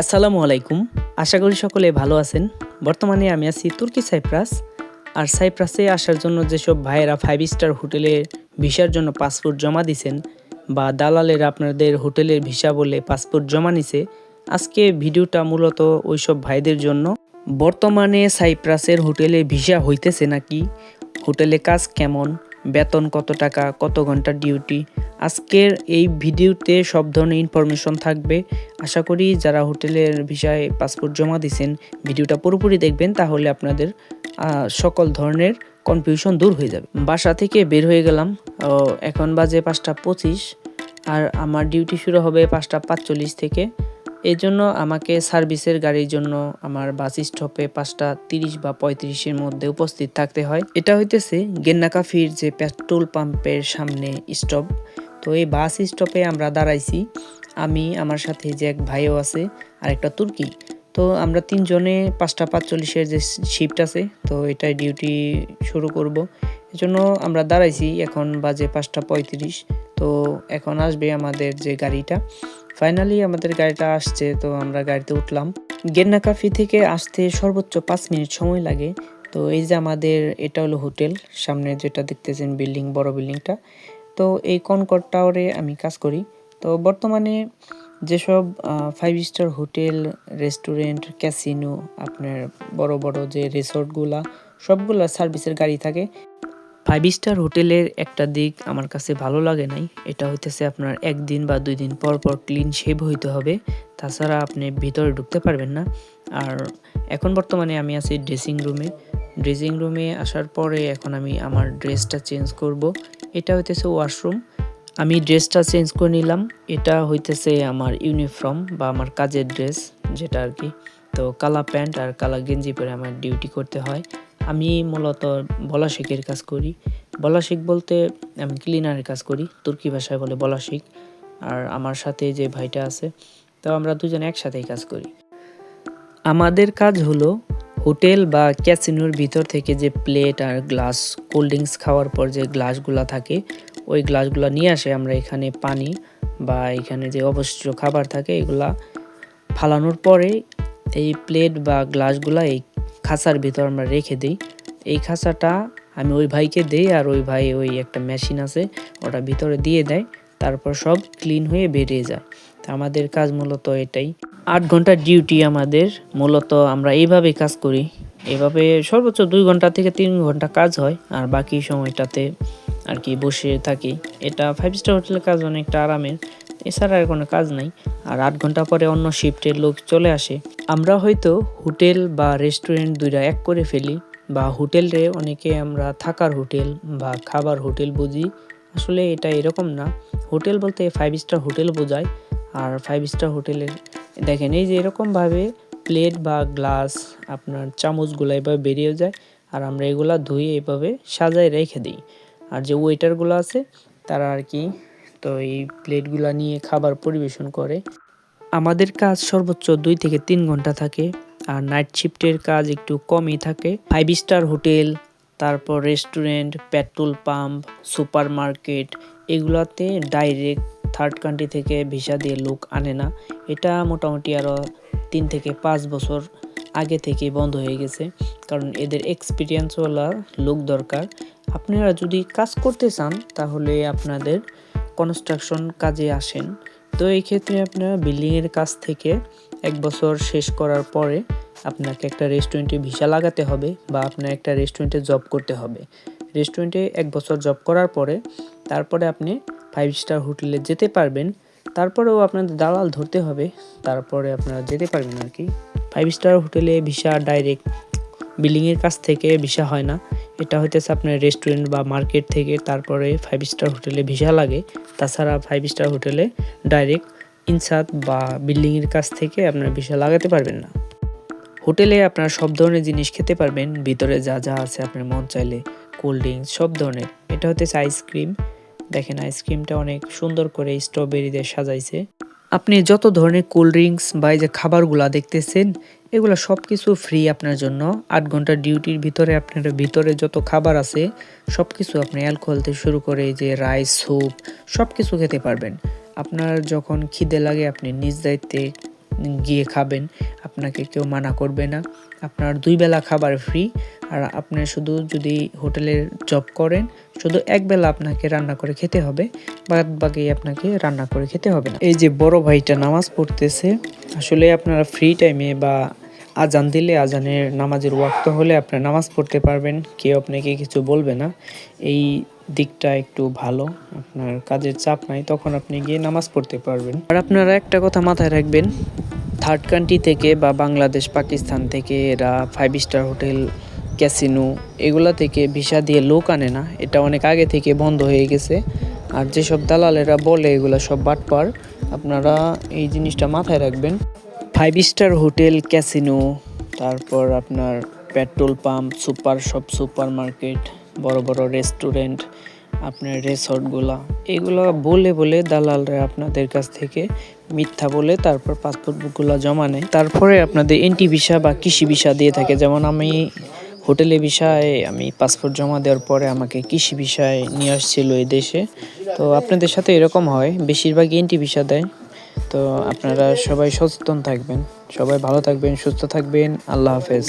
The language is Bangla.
আসসালামু আলাইকুম। আশা করি সকলে ভালো আছেন। বর্তমানে আমি আছি তুর্কি সাইপ্রাস। আর সাইপ্রাসে আসার জন্য যেসব ভাইয়েরা ফাইভ স্টার হোটেলের ভিসার জন্য পাসপোর্ট জমা দিছেন বা দালালের আপনাদের হোটেলের ভিসা বলে পাসপোর্ট জমা নিছে, আজকে ভিডিওটা মূলত ওইসব ভাইদের জন্য। বর্তমানে সাইপ্রাসের হোটেলে ভিসা হইতেছে নাকি? হোটেলে কাজ কেমন? বেতন কত টাকা, কত ঘণ্টা ডিউটি আজকের এই ভিডিওতে সব ধরনের ইনফরমেশন থাকবে। আশা করি যারা হোটেলের ভিসায় পাসপোর্ট জমা দিয়েছেন ভিডিওটা পুরোপুরি দেখবেন, তাহলে আপনাদের সকল ধরনের কনফিউশন দূর হয়ে যাবে। বাসা থেকে বের হয়ে গেলাম। এখন বাজে পাঁচটা পঁচিশ, আর আমার ডিউটি শুরু হবে পাঁচটা পাঁচচল্লিশ থেকে। এই জন্য আমাকে সার্ভিসের গাড়ির জন্য আমার বাস স্টপে পাঁচটা তিরিশ বা পঁয়ত্রিশের মধ্যে উপস্থিত থাকতে হয়। এটা হইতেছে গেন্নাকাফির যে পেট্রোল পাম্পের সামনে স্টপ। তো এই বাস স্টপে আমরা দাঁড়াইছি। আমি, আমার সাথে যে এক ভাইও আছে আর একটা তুর্কি। তো আমরা তিনজনে পাঁচটা পাঁচচল্লিশের যে শিফট আছে, তো এটাই ডিউটি শুরু করব। এজন্য আমরা দাঁড়াইছি, এখন বাজে পাঁচটা পঁয়ত্রিশ। তো এখন আসবে আমাদের যে গাড়িটা। ফাইনালি আমাদের গাড়িটা আসছে, তো আমরা গাড়িতে উঠলাম। গেন্না কাফি থেকে আসতে সর্বোচ্চ পাঁচ মিনিট সময় লাগে। তো এই যে আমাদের, এটা হলো হোটেল। সামনে যেটা দেখতেছেন বিল্ডিং, বড় বিল্ডিংটা। তো এই কনকট টাওয়ারে আমি কাজ করি। তো বর্তমানে যেসব five star hotel restaurant casino আপনার বড় বড় যে রিসোর্টগুলা সবগুলা সার্ভিসের গাড়ি থাকে। ফাইভ স্টার হোটেলের একটা দিক আমার কাছে ভালো লাগে নাই, এটা হইতেছে আপনার একদিন বা দুই দিন পর পর ক্লিন শেভ হইতে হবে, তাছাড়া আপনি ভিতরে ঢুকতে পারবেন না। আর এখন বর্তমানে আমি আছি ড্রেসিং রুমে ড্রেসিং রুমে আসার পরে এখন আমি আমার ড্রেসটা চেঞ্জ করব। এটা হইতেছে ওয়াশরুম আমি ড্রেসটা চেঞ্জ করে নিলাম। এটা হইতেছে আমার ইউনিফর্ম বা আমার কাজের ড্রেস যেটা আর কি। তো কালা প্যান্ট আর কালা গেঞ্জি পরে আমার ডিউটি করতে হয়। আমি মূলত বলা শেখের কাজ করি। বলা শেখ বলতে আমি ক্লিনারের কাজ করি। তুর্কি ভাষায় বলে বলা শেখ আর আমার সাথে যে ভাইটা আছে, তো আমরা দুজন একসাথেই কাজ করি। আমাদের কাজ হলো হোটেল বা ক্যাসিনোর ভিতর থেকে যে প্লেট আর গ্লাস, কোল্ড ড্রিঙ্কস খাওয়ার পর যে গ্লাসগুলো থাকে ওই গ্লাসগুলো নিয়ে আসে, আমরা এখানে পানি বা এখানে যে অবশিষ্ট খাবার থাকে, এগুলা ফালানোর পরে এই প্লেট বা গ্লাসগুলা এই খাঁচার ভিতর আমরা রেখে দিই। এই খাঁচাটা আমি ওই ভাইকে দেই আর ওই ভাই ওই একটা মেশিন আছে, ওটা ভিতরে দিয়ে দেয়, তারপর সব ক্লিন হয়ে বেরিয়ে যায়। তা আমাদের কাজ মূলত এটাই। আট ঘণ্টা ডিউটি আমাদের, মূলত আমরা এইভাবে কাজ করি। এভাবে সর্বোচ্চ দুই ঘণ্টা থেকে তিন ঘণ্টা কাজ হয়, আর বাকি সময়টাতে আর কি বসে থাকি। এটা ফাইভ স্টার হোটেলের কাজ অনেকটা আরামের, এছাড়া আর কোনো কাজ নাই। আর আট ঘণ্টা পরে অন্য শিফটের লোক চলে আসে। আমরা হয়তো হোটেল বা রেস্টুরেন্ট দুইটা এক করে ফেলি, বা হোটেলে অনেকে আমরা থাকার হোটেল বা খাবার হোটেল বুঝি। আসলে এটা এরকম না। হোটেল বলতে ফাইভ স্টার হোটেল বোঝায়। আর ফাইভ স্টার হোটেলের দেখেন এই যে এরকমভাবে প্লেট বা গ্লাস আপনার চামচগুলো এভাবে বেরিয়ে যায়, আর আমরা এগুলা ধুয়ে এভাবে সাজায় রেখে দিই। আর যে ওয়েটারগুলো আছে, তারা আর কি তো এই প্লেটগুলো নিয়ে খাবার পরিবেশন করে। আমাদের কাজ সর্বোচ্চ দুই থেকে তিন ঘণ্টা থাকে, আর নাইট শিফটের কাজ একটু কমই থাকে। ফাইভ স্টার হোটেল, তারপর restaurant petrol pump super market এগুলাতে ডাইরেক্ট থার্ড কান্ট্রি থেকে ভিসা দিয়ে লোক আনে না। এটা মোটামুটি আরও তিন থেকে পাঁচ বছর আগে থেকে বন্ধ হয়ে গেছে। কারণ এদের এক্সপিরিয়েন্সওয়ালা লোক দরকার। আপনারা যদি কাজ করতে চান, তাহলে আপনাদের কনস্ট্রাকশন কাজে আসেন। তো এই ক্ষেত্রে আপনারা বিল্ডিংয়ের কাজ থেকে এক বছর শেষ করার পরে আপনাকে একটা রেস্টুরেন্টে ভিসা লাগাতে হবে বা আপনার একটা রেস্টুরেন্টে জব করতে হবে। রেস্টুরেন্টে এক বছর জব করার পরে তারপরে আপনি ফাইভ স্টার হোটেলে যেতে পারবেন। তারপরেও আপনাদের দালাল ধরতে হবে। তারপরে আপনারা যেতে পারবেন আর কি। ফাইভ স্টার হোটেলে ভিসা ডাইরেক্ট বিল্ডিংয়ের কাছ থেকে ভিসা হয় না। এটা হইতেছে আপনার রেস্টুরেন্ট বা মার্কেট থেকে, তারপরে ফাইভ স্টার হোটেলে ভিসা লাগে। তাছাড়া ফাইভ স্টার হোটেলে ডাইরেক্ট ইনসাদ বা বিল্ডিংয়ের কাছ থেকে আপনার ভিসা লাগাতে পারবেন না। হোটেলে আপনার সব ধরনের জিনিস খেতে পারবেন। ভিতরে যা যা আছে আপনার মন চাইলে কোল্ড ড্রিঙ্কস সব ধরনের। এটা হতেছে আইসক্রিম দেখেন আইসক্রিমটা অনেক সুন্দর করে স্ট্রবেরি দিয়ে সাজাইছে। আপনি যত ধরনের কোল্ড ড্রিঙ্কস বা এই যে খাবারগুলা দেখতেছেন, এগুলো সব কিছু ফ্রি আপনার জন্য। আট ঘণ্টা ডিউটির ভিতরে আপনার ভিতরে যত খাবার আছে সব কিছু আপনি অ্যালকোহল থেকে শুরু করে যে রাইস স্যুপ সব কিছু খেতে পারবেন। আপনার যখন খিদে লাগে, আপনি নিজ দায়িত্বে গিয়ে খাবেন। আপনাকে কেউ মানা করবে না। আপনার দুই বেলা খাবার ফ্রি আর আপনি শুধু যদি হোটেলের জব করেন শুধু একবেলা আপনাকে রান্না করে খেতে হবে, বাদ বাকি আপনাকে রান্না করে খেতে হবে না। এই যে বড় ভাইটা নামাজ পড়তেছে, আসলে আপনারা ফ্রি টাইমে বা আজান দিলে আজানের নামাজের ওয়াক্ত হলে আপনি নামাজ পড়তে পারবেন, কেউ আপনাকে কিছু বলবে না। এই দিকটা একটু ভালো, আপনার কাজের চাপ নাই, তখন আপনি গিয়ে নামাজ পড়তে পারবেন। আর আপনারা একটা কথা মাথায় রাখবেন থার্ড কান্ট্রি থেকে বা বাংলাদেশ, পাকিস্তান থেকে এরা ফাইভ স্টার হোটেল ক্যাসিনো, এগুলা থেকে ভিসা দিয়ে লোক আনে না, এটা অনেক আগে থেকে বন্ধ হয়ে গেছে। আর যেসব দালালেরা বলে এগুলা সব বাটপার, আপনারা এই জিনিসটা মাথায় রাখবেন। ফাইভ স্টার হোটেল ক্যাসিনো তারপর আপনার petrol pump super shop super market বড় বড় রেস্টুরেন্ট আপনার রিসর্টগুলা এগুলো বলে বলে দালালরা আপনাদের কাছ থেকে মিথ্যা বলে তারপর পাসপোর্ট বুকগুলো জমা নেয়। তারপরে আপনাদের এনটি ভিসা বা কৃষি ভিসা দিয়ে থাকে। যেমন আমি হোটেলে বিষয়ে আমি পাসপোর্ট জমা দেওয়ার পরে আমাকে কৃষি বিষয়ে নিয়ে আসছিল এই দেশে। তো আপনাদের সাথে এরকম হয়, বেশিরভাগ এনটি ভিসা দেয়। তো আপনারা সবাই সচেতন থাকবেন, সবাই ভালো থাকবেন, সুস্থ থাকবেন, আল্লাহ হাফেজ।